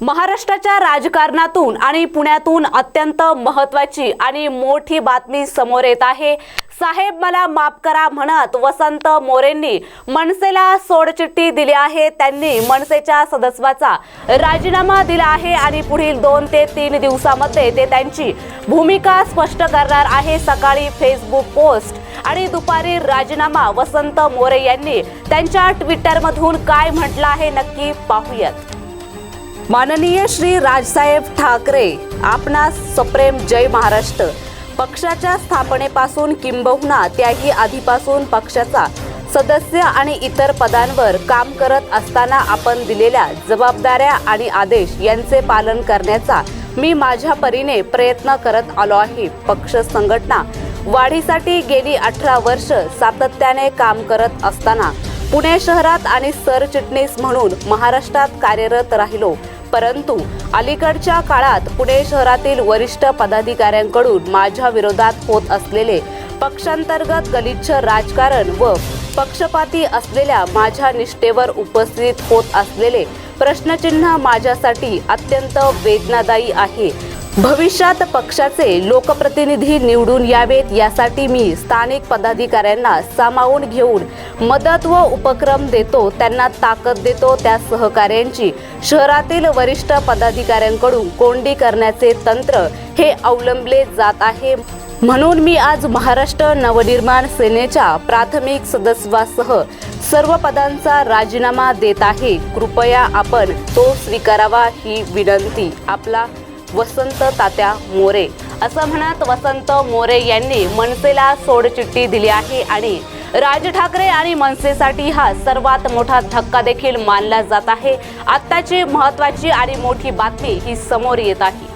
महाराष्ट्राच्या राजकारणातून आणि पुण्यातून अत्यंत महत्वाची आणि मोठी बातमी समोर येत आहे. साहेब मला माफ करा म्हणत वसंत मोरेंनी मनसेला सोडचिठ्ठी दिली आहे. त्यांनी मनसेच्या सदस्याचा राजीनामा दिला आहे आणि पुढील दोन ते तीन दिवसामध्ये ते त्यांची भूमिका स्पष्ट करणार आहे. सकाळी फेसबुक पोस्ट आणि दुपारी राजीनामा वसंत मोरे यांनी त्यांच्या ट्विटरमधून काय म्हटलं आहे नक्की पाहूयात. माननीय श्री राजसाहेब ठाकरे आपणास सप्रेम जय महाराष्ट्र. पक्षाच्या स्थापनेपासून किंबहुना त्याही आधीपासून पक्षाचा सदस्य आणि इतर पदांवर काम करत असताना आपण दिलेल्या जबाबदाऱ्या आणि आदेश यांचे पालन करण्याचा मी माझ्या परीने प्रयत्न करत आलो आहे. पक्ष संघटना वाढीसाठी गेली अठरा वर्ष सातत्याने काम करत असताना पुणे शहरात आणि सरचिटणीस म्हणून महाराष्ट्रात कार्यरत राहिलो. परंतु अलीकडच्या काळात पुणे शहरातील वरिष्ठ पदाधिकाऱ्यांकडून माझ्या विरोधात होत असलेले पक्षांतर्गत गलिच्छ राजकारण व पक्षपाती असलेल्या माझ्या निष्ठेवर उपस्थित होत असलेले प्रश्नचिन्ह माझ्यासाठी अत्यंत वेदनादायी आहे. भविष्यात पक्षाचे लोकप्रतिनिधी निवडून यावेत यासाठी मी स्थानिक पदाधिकाऱ्यांना सामावून घेऊन मदत व उपक्रम देतो त्यांना ताकद देतो त्या सहकाऱ्यांची. शहरातील वरिष्ठ पदाधिकाऱ्यांकडून कोंडी करण्याचे तंत्र हे अवलंबले जात आहे. म्हणून मी आज महाराष्ट्र नवनिर्माण सेनेच्या प्राथमिक सदस्यासह सर्व पदांचा राजीनामा देत आहे. कृपया आपण तो स्वीकारावा ही विनंती. आपला वसंत तात्या मोरे. असं म्हणत वसंत मोरे यांनी मनसेला सोडचिठ्ठी दिली आहे आणि राज ठाकरे आणि मनसेसाठी हा सर्वात मोठा धक्का देखील मानला जात आहे. आत्ताची महत्वाची आणि मोठी बातमी ही समोर येत आहे.